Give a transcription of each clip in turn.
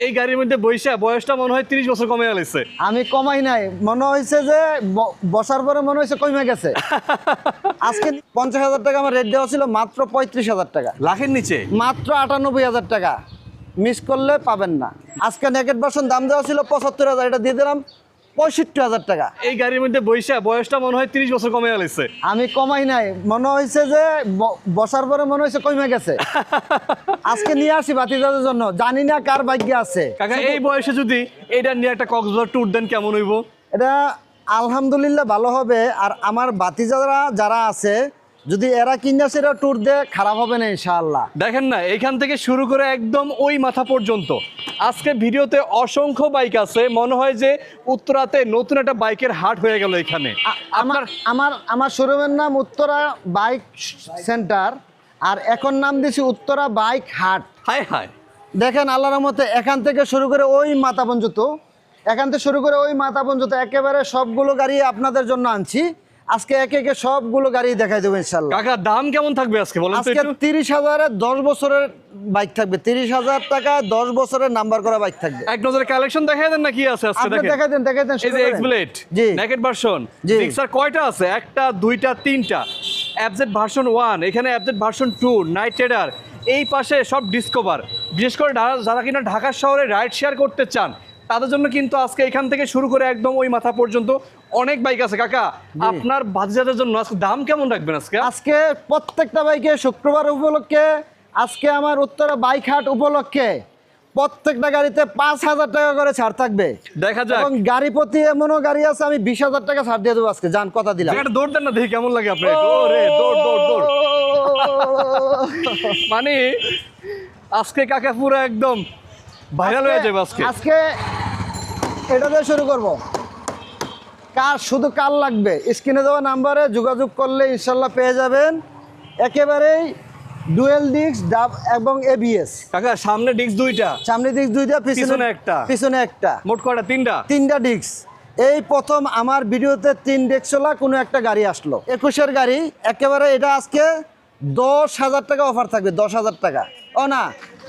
এই গাড়ির মধ্যে বৈশা বয়সটা মনে হয় তিরিশ বছর কমে গেছে আমি কমাই নাই। মনে হয়েছে যে বসার পরে মনে হয়েছে কমে গেছে। আজকে পঞ্চাশ হাজার টাকা আমার রেট দেওয়া ছিল মাত্র পঁয়ত্রিশ হাজার টাকা। লাখের নিচে? মাত্র আটানব্বই হাজার টাকা। মিস করলে পাবেন না। আজকে নেকেট বাসন দাম দেওয়া ছিল পঁচাত্তর হাজার এটা দিয়ে দিলাম। পঁয়ষট্টি হাজার টাকা। এই গাড়ির মধ্যে বৈশা বয়সটা মনে হয় তিরিশ বছর কমে গেছে আমি কমাই নাই। মনে হয়েছে যে বসার পরে মনে হয়েছে কমে গেছে। আজকে নিয়ে আসি বাতিদাদের জন্য। জানি না কার ভাগ্যে আছে। কাকা এই বয়সে যদি এটা নিয়ে একটা কক্সবাজার ট্যুর দেন কেমন হইব? এটা আলহামদুলিল্লাহ ভালো হবে। আর আমার বাতিজারা যারা আছে যদি এরা কিনা সেটা ট্যুর দেয় খারাপ হবে না ইনশাআল্লাহ। দেখেন না এখান থেকে শুরু করে একদম ওই মাথা পর্যন্ত। আজকে ভিডিওতে অসংখ্য বাইক আছে মনে হয় যে উত্তরাতে নতুন একটা বাইকের হাট হয়ে গেল এখানে। আমার আমার আমার শোরুমের নাম উত্তরা বাইক সেন্টার আর এখন নাম দিছি উত্তরা বাইক হাট। হায় হায়। দেখেন আল্লাহর মতে এখান থেকে শুরু করে ওই মাথা পর্যন্ত এখান থেকে শুরু করে ওই মাথা পর্যন্ত একেবারে সবগুলো গাড়ি আপনাদের জন্য আনছি। আজকে একে একে সবগুলো গাড়ি দেখাই দেবো ইনশাল্লাহ কাকা দাম কেমন থাকবে আজকে বলেন আজকে তিরিশ হাজারে দশ বছরের বাইক থাকবে। তিরিশ হাজার টাকা দশ বছরের নাম্বার করা বাইক থাকবে। এক নজরে কালেকশন দেখাই দেন না কি আছে আজকে দেখাই দেন দেখাই দেন এই যে X G. Naked version G. Gixxer কয়টা আছে? একটা দুইটা তিনটা। অ্যাবজেট ভার্সন ওয়ান এখানে অ্যাবজেট ভার্সন টু নাইট ট্রেডার এই পাশে সব ডিসকভার বিশেষ করে যারা- যারা কিনা ঢাকা শহরে রাইড শেয়ার করতে চান তাদের জন্য কিন্তু আজকে এখান থেকে শুরু করে একদম ওই মাথা পর্যন্ত অনেক বাইক আছে কাকা। আপনার বাজারের জন্য আজকে দাম কেমন রাখবেন আজকে? আজকে প্রত্যেকটা বাইকে শুক্রবার উপলক্ষে আজকে আমার উত্তরা বাইক হাট উপলক্ষে প্রত্যেকটা গাড়িতে পাঁচ হাজার টাকা করে ছাড় থাকবে। দেখা যাক। এবং গাড়ি প্রতি এমনও গাড়ি আছে আমি বিশ হাজার টাকা ছাড় দিয়ে দেবো আজকে। যান কথা দিলাম। দৌড় দেন না দেখি কেমন লাগে আপনার দৌড় দৌড় দৌড়। মানে আজকে কাকা পুরো একদম ভাইরাল হয়ে যাবে আজকে। আজকে এটা দিয়ে শুরু করব। কার শুধু কার লাগবে? স্ক্রিনে দেওয়া নাম্বারে যোগাযোগ করলে ইনশাল্লাহ পেয়ে যাবেন। একেবারেই ডুয়েল ডিস্ক ডাব এবং এবিএস কাকা সামনে ডিস্ক দুইটা। সামনে দিক দুইটা পিছনে একটা। পিছনে একটা। মোট কয়টা? তিনটা। তিনটা ডিস্ক। এই প্রথম আমার ভিডিওতে তিন ডেক্সলা কোনো একটা গাড়ি আসলো। একুশের গাড়ি একেবারে এটা আজকে দশ হাজার টাকা অফার থাকবে দশ হাজার টাকা। ও না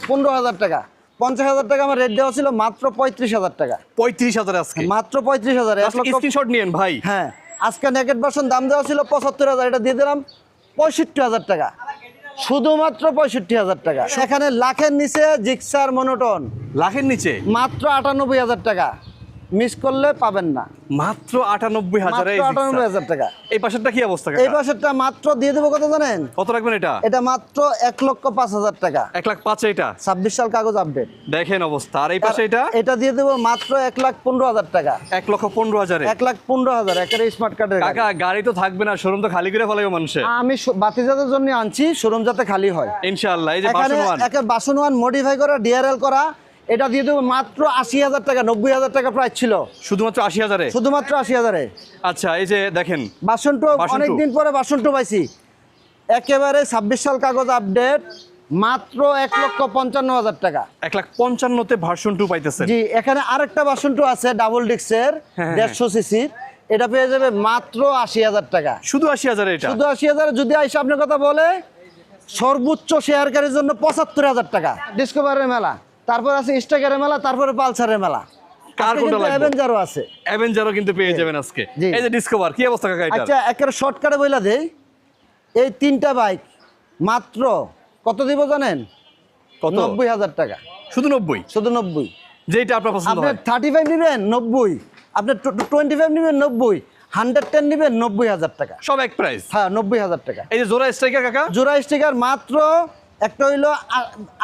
পনেরো হাজার টাকা। পঞ্চাশ হাজার টাকা আমার রেট দেওয়া ছিল মাত্র পঁয়ত্রিশ হাজার টাকা। পঁয়ত্রিশ হাজার আজকে? মাত্র পঁয়ত্রিশ হাজার এক লক্ষ স্ক্রিনশট নিয়েন ভাই। হ্যাঁ আজকে নেকেট ভার্সন দাম দেওয়া ছিল পঁচাত্তর হাজার এটা দিয়ে দিলাম পঁয়ষট্টি হাজার টাকা। শুধুমাত্র পঁয়ষট্টি হাজার টাকা। সেখানে লাখের নিচে জিক্সার মনোটন লাখের নিচে? মাত্র আটানব্বই হাজার টাকা। মিস করলে পাবেন না। মাত্র আটানব্বই হাজার আটানব্বই হাজার টাকা। এই পাশেরটা কি অবস্থা এই? পাশেরটা মাত্র দিয়ে দেবো কত জানেন? কত রাখবেন এটা? এটা মাত্র এক লক্ষ পাঁচ হাজার টাকা। এক লাখ পাঁচে এটা ছাব্বিশ সাল কাগজ আপডেট দেখেন অবস্থা। আর এই পাশে এটা এটা? দিয়ে দেবো মাত্র এক লাখ পনেরো হাজার টাকা। এক লক্ষ পনেরো হাজার। এক লাখ পনেরো হাজার একের স্মার্ট কার্ডের কাকা গাড়ি। তো থাকবে না শোরুম তো খালি করে ফেলাবে মানুষে। আমি বাতিজাতের জন্য আনছি শোরুম যাতে খালি হয়। ইনশাআল্লাহ এই যে বাসন ওয়ান। একে বাসন ওয়ান মডিফাই করা ডিআরএল করা এটা দিয়ে দেবো মাত্র আশি হাজার টাকা নব্বই হাজার টাকা প্রাইস ছিল। শুধুমাত্র আশি হাজারে? শুধুমাত্র আশি হাজারে। আচ্ছা এই যে দেখেন বাসন টু বাসন অনেক টু। দিন পরে বাসন পাইছি। একেবারে ছাব্বিশ সাল কাগজ আপডেট মাত্র এক লক্ষ পঞ্চান্ন হাজার টাকা। এক লাখ পঞ্চান্নতে ভার্সন টু পাইতেছেন। জি এখানে আরেকটা বাসন টু আছে ডাবল ডিক্সের হ্যাঁ, দেড়শো সিসির এটা পেয়ে যাবে মাত্র আশি হাজার টাকা। শুধু আশি হাজারে এটা? শুধু আশি হাজার যদি আইসা আপনার কথা বলে সর্বোচ্চ শেয়ারকারীর জন্য পঁচাত্তর হাজার টাকা। ডিসকভারের মেলা। তারপর আছে স্টেকারের মেলা তারপরে পালসারের মেলা। কার কোনটা লাগবে? অ্যাভেঞ্জারও আছে। অ্যাভেঞ্জারও কিন্তু পেয়ে যাবেন আজকে। জি। এই যে ডিসকভার কি অবস্থা কাকা এটা আচ্ছা একের শর্টকাটে বইলা দেই। এই তিনটা বাইক মাত্র কত দিব জানেন? কত? নব্বই হাজার টাকা। শুধু নব্বই? শুধু নব্বই। যেটা আপনার পছন্দ আপনি থার্টি ফাইভ নেবেন নব্বই। আপনি টোয়েন্টি ফাইভ নেবেন নব্বই। হান্ড্রেড টেন নেবেন নব্বই হাজার টাকা। সব এক প্রাইস হ্যাঁ নব্বই হাজার টাকা। এই যে জোড়া স্ট্রাইকার কাকা? জোড়া স্টিকার মাত্র একটা হইল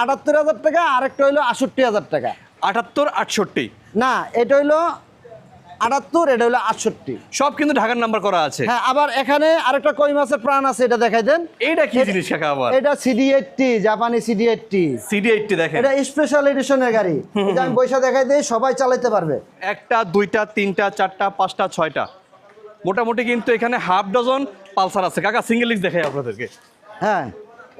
আটাত্তর হাজার টাকা আর একটা হইল আটষট্টি হাজার টাকা। আটাত্তর আটষট্টি? না এটা হইল আটাত্তর এটা হইল আটষট্টি। সব কিন্তু ঢাকার নাম্বার করা আছে। হ্যাঁ আবার এখানে আরেকটা কই মাছের প্রাণ আছে এটা দেখাই দেন। এইটা কি জিনিস কাকা আবার? এটা সিডি এইটটি জাপানি সিডি এইটটি সিডি এইটটি দেখেন। এটা স্পেশাল এডিশনের গাড়ি। এটা আমি পয়সা দেখাই দিই সবাই চালাতে পারবে। একটা দুইটা তিনটা চারটা পাঁচটা ছয়টা। মোটামুটি কিন্তু এখানে হাফ ডজন পালসার আছে। কাকা সিঙ্গেল লিক্স দেখাই আপনাদেরকে। হ্যাঁ।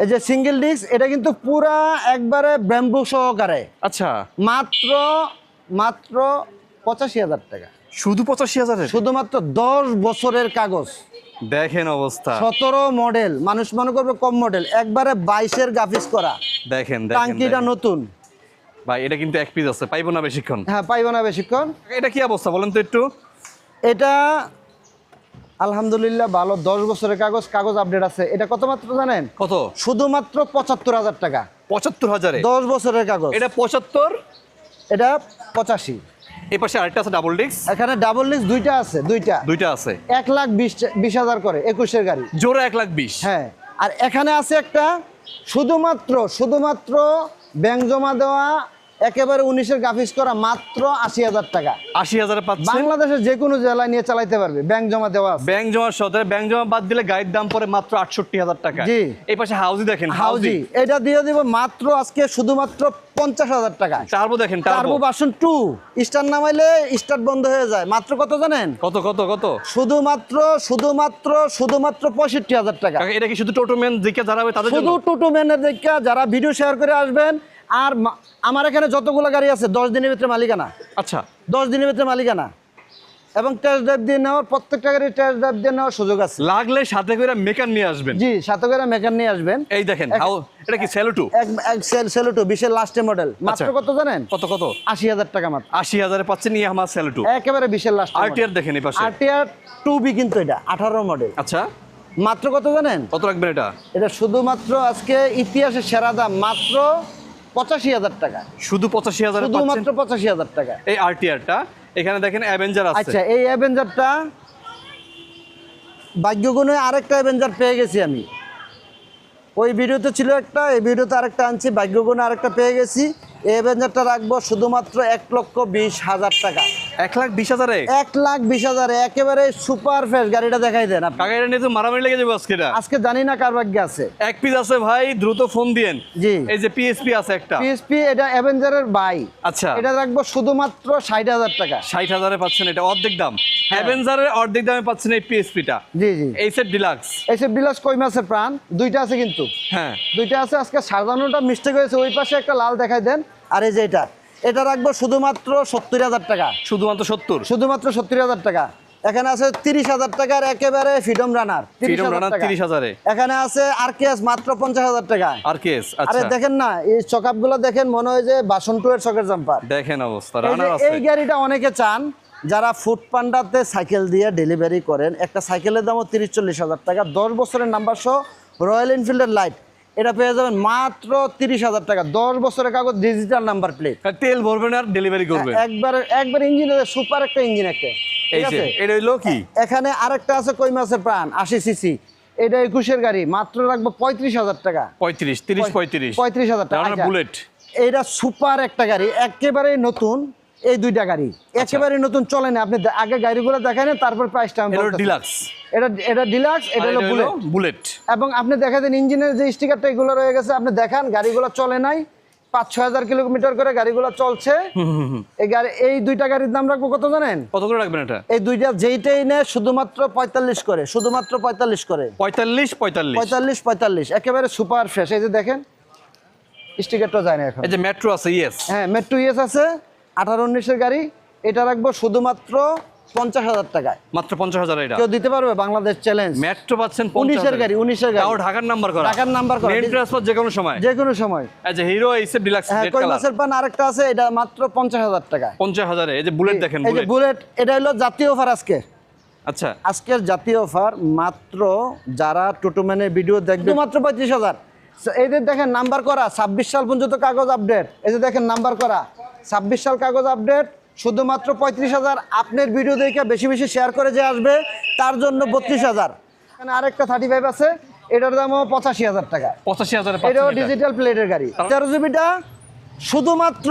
এই যে সিঙ্গেল ডিস্ক এটা কিন্তু পুরা একবারে ব্যাম্বু সহকারে। আচ্ছা। মাত্র মাত্র পঁচাশি হাজার টাকা। শুধু পঁচাশি হাজার? শুধুমাত্র দশ বছরের কাগজ। দেখেন অবস্থা। সতেরো মডেল মানুষ মনে করবে কম মডেল একবারে বাইশের গ্রাফিক্স করা। দেখেন টাঙ্কিটা। নতুন। ভাই এটা কিন্তু এক পিস আছে পাইবো না বেশিক্ষণ। হ্যাঁ পাইব না বেশিক্ষণ। এটা কি অবস্থা বলেন তো একটু? এটা আলহামদুলিল্লাহ ভালো দশ বছরের কাগজ কাগজ আপডেট আছে। এটা কত মাত্র জানেন? কত? শুধুমাত্র পঁচাত্তর হাজার টাকা। পঁচাত্তর হাজারে? দশ বছরের কাগজ। এটা পঁচাত্তর? এটা পঁচাশি। এই পাশে আরেকটা আছে ডাবল ডিস্ক এখানে ডাবল দুইটা আছে দুইটা। দুইটা আছে। এক লাখ বিশ বিশ হাজার করে একুশের গাড়ি। জোড়া এক লাখ বিশ? হ্যাঁ। আর এখানে আছে একটা শুধুমাত্র শুধুমাত্র ব্যাংক জমা দেওয়া একেবারে উনিশের গাফিস করা মাত্র আশি হাজার টাকা। আশি হাজার বাংলাদেশের যে কোনো জেলায় নিয়ে চালাইতে পারবে। ব্যাংক জমা দেওয়া ব্যাংক জমা সদরে ব্যাংক জমা বাদ দিলে গাড়ির দাম পরে মাত্র আটষট্টি হাজার টাকা। জি। এই পাশে হাউজি দেখেন হাউজি এটা দিয়ে দিব মাত্র আজকে শুধুমাত্র পঞ্চাশ হাজার টাকা। টার্বো দেখেন টার্বো ভার্সন টু স্টার্ট নামাইলে স্টার্ট বন্ধ হয়ে যায়। মাত্র কত জানেন? কত কত কত? শুধুমাত্র শুধুমাত্র শুধুমাত্র পঁয়ষট্টি হাজার টাকা। এটা কি শুধু টোটোম্যান দিকে যারা হবে তাদের শুধু টুটু ম্যানের দেখা যারা ভিডিও শেয়ার করে আসবেন আর আমার এখানে যতগুলো গাড়ি আছে দশ দিনের ভিতরে মালিকানা। আচ্ছা। দশ দিনের ভিতরে মালিকানা। এবং টেস্ট ড্রাইভ দিয়ে নেওয়ার প্রত্যেকটা গাড়ি টেস্ট ড্রাইভ দিয়ে নেওয়ার সুযোগ আছে। লাগলে সাথে করে মেকান নিয়ে আসবেন। জি সাথে করে মেকান নিয়ে আসবেন। এই দেখেন এটা কি সেলুটু সেল সেলুটো বিশের লাস্টে মডেল মাত্র আচ্ছা। কত জানেন? কত কত? আশি হাজার টাকা মাত্র। আশি হাজারে পাচ্ছেন ইয়ামাহা সেলুটু একেবারে বিশের লাস্ট আরটিআর দেখেন এই পাশে। আরটিআর টু বি কিন্তু এটা আঠারো মডেল আচ্ছা। মাত্র কত জানেন? কত রাখবেন এটা? এটা শুধুমাত্র আজকে ইতিহাসের সেরা দাম মাত্র পঁচাশি হাজার টাকা। শুধু পঁচাশি হাজার শুধুমাত্র পঁচাশি হাজার টাকা। এই আরটিআরটা এখানে দেখেন অ্যাভেঞ্জার আছে। আচ্ছা এই অ্যাভেঞ্জারটা ভাগ্যগুণে আরেকটা অ্যাভেঞ্জার পেয়ে গেছি আমি। ওই ভিডিওতে ছিল একটা এই ভিডিওতে আরেকটা আনছি ভাগ্যগুণে আরেকটা পেয়ে গেছি। এই অ্যাভেঞ্জারটা রাখব শুধুমাত্র এক লক্ষ বিশ হাজার টাকা। এক লাখ বিশ হাজারে? এক লাখ বিশ হাজার একেবারে সুপার ফ্রেশ গাড়িটা দেখাই দেন আপনি। কাকা এটা নিয়ে তো মারামারি লেগে যাবে আজকে এটা। আজকে জানি না কার ভাগ্যে আছে। এক পিস আছে ভাই দ্রুত ফোন দিয়েন। জি। এই যে পিএসপি আছে একটা। পিএসপি এটা অ্যাভেঞ্জারের বাই। আচ্ছা। এটা রাখব শুধুমাত্র ষাট হাজার টাকা। ষাট হাজারে পাচ্ছেন এটা অর্ধেক দাম। হ্যাঁ। অ্যাভেঞ্জারের অর্ধেক দামে পাচ্ছেন এই পিএসপিটা জি জি। ডিলাক্স কই মাছের প্রাণ? দুইটা আছে কিন্তু। হ্যাঁ। দুইটা আছে আজকে সাজানোটা মিস্টেক হয়েছে। ওই পাশে একটা লাল দেখাই দেন। আর এই যে এটা এটা রাখব শুধুমাত্র সত্তর হাজার টাকা। শুধুমাত্র সত্তর? শুধুমাত্র সত্তর হাজার টাকা। এখানে আছে তিরিশ হাজার টাকার একেবারে ফ্রিডম রানার ফ্রিডম রানার তিরিশ হাজারে এখানে আছে আর মাত্র পঞ্চাশ হাজার টাকা। আর কেস আরে আচ্ছা দেখেন না এই চকাপগুলো দেখেন মনে হয় যে বাসন টু এর চকের জাম্পার দেখেন অবস্থা এই রানার আছে। এই গাড়িটা অনেকে চান যারা ফুড পান্ডাতে সাইকেল দিয়ে ডেলিভারি করেন একটা সাইকেলের দামও তিরিশ চল্লিশ হাজার টাকা। দশ বছরের নাম্বার সহ রয়্যাল এনফিল্ডের লাইট এটা পেয়ে যাবেন মাত্র তিরিশ হাজার টাকা। দশ বছরের কাগজ ডিজিটাল নাম্বার প্লেট তেল ভরবেন আর ডেলিভারি করবেন। একবার একবার ইঞ্জিন সুপার একটা ইঞ্জিন একটা। এটা হইল কি? এখানে আরেকটা আছে কই মাছের প্রাণ? আশি সিসি এটা একুশের গাড়ি মাত্র রাখব পঁয়ত্রিশ হাজার টাকা। পঁয়ত্রিশ তিরিশ পঁয়ত্রিশ। পঁয়ত্রিশ হাজার টাকা। বুলেট এইটা সুপার একটা গাড়ি একেবারেই নতুন এই দুইটা গাড়ি। আচ্ছা। একেবারে নতুন চলে না। আপনি আগে গাড়িগুলো দেখায় না তারপর প্রাইসটা ডিলাক্স এটা এটা ডিলাক্স এটা হলো বুলেট বুলেট এবং আপনি দেখা দেন ইঞ্জিনের যে স্টিকারটা এগুলো রয়ে গেছে আপনি দেখান গাড়িগুলো চলে নাই। পাঁচ ছয় হাজার কিলোমিটার করে গাড়িগুলো চলছে। এই গাড়ি এই দুইটা গাড়ির দাম রাখব কত জানেন? কত করে রাখবেন এটা? এই দুইটা যেইটাই নেয় শুধুমাত্র পঁয়তাল্লিশ করে শুধুমাত্র পঁয়তাল্লিশ করে। পঁয়তাল্লিশ পঁয়তাল্লিশ। পঁয়তাল্লিশ পঁয়তাল্লিশ একেবারে সুপার ফ্রেশ এই যে দেখেন স্টিকারটা যায় না এখন। এই যে মেট্রো আছে ইয়েস হ্যাঁ মেট্রো ইয়েস আছে। আঠারো উনিশের গাড়ি এটা রাখব শুধুমাত্র পঞ্চাশ হাজার টাকায়। মাত্র পঞ্চাশ হাজার এটা। কেউ দিতে পারবে বাংলাদেশ চ্যালেঞ্জ মেট্রো পাচ্ছেন উনিশের গাড়ি উনিশের গাড়ি। ঢাকার নাম্বার করা। ঢাকার নাম্বার করা। ট্রান্সফার যে কোনো সময়। যে কোনো সময় যে হিরো এইসব ডিলাক্স হ্যাঁ কই কালার পান আরেকটা আছে এটা মাত্র পঞ্চাশ হাজার টাকা পঞ্চাশ হাজারে এই যে বুলেট দেখেন এই যে বুলেট বুলেট এটা হলো জাতীয় অফার আজকে। আচ্ছা। আজকের জাতীয় অফার মাত্র যারা টোটোম্যানের ভিডিও দেখবে মাত্র পঁয়ত্রিশ হাজার। এদের দেখেন নাম্বার করা ছাব্বিশ সাল পর্যন্ত কাগজ আপডেট এই যে দেখেন নাম্বার করা ছাব্বিশ সাল কাগজ আপডেট শুধুমাত্র পঁয়ত্রিশ হাজার। আপনার ভিডিও দেখে বেশি বেশি শেয়ার করে যে আসবে তার জন্য বত্রিশ হাজার। এখানে আরেকটা থার্টি ফাইভ আছে এটার দামও পঁচাশি হাজার টাকা। পঁচাশি হাজার এটাও ডিজিটাল প্লেটের গাড়ি। তেরো জিবিটা শুধুমাত্র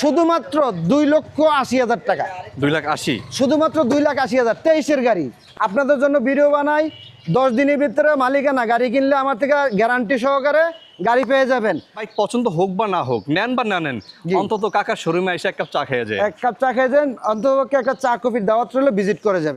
শুধুমাত্র দুই লক্ষ আশি হাজার টাকা। দুই লাখ আশি। শুধুমাত্র দুই লাখ আশি হাজার। তেইশের গাড়ি। আপনাদের জন্য ভিডিও বানাই দশ দিনের ভিতরে মালিকানা গাড়ি কিনলে আমার থেকে গ্যারান্টি সহকারে গাড়ি পেয়ে যাবেন। বাইক পছন্দ হোক বা না হোক নেন বা না নেন অন্তত কাকার শোরুমে এসে এক কাপ চা খেয়ে যায় এক কাপ চা খেয়ে যান অন্তত একটা চা কফির দাওয়াত রইলে ভিজিট করে যাবেন।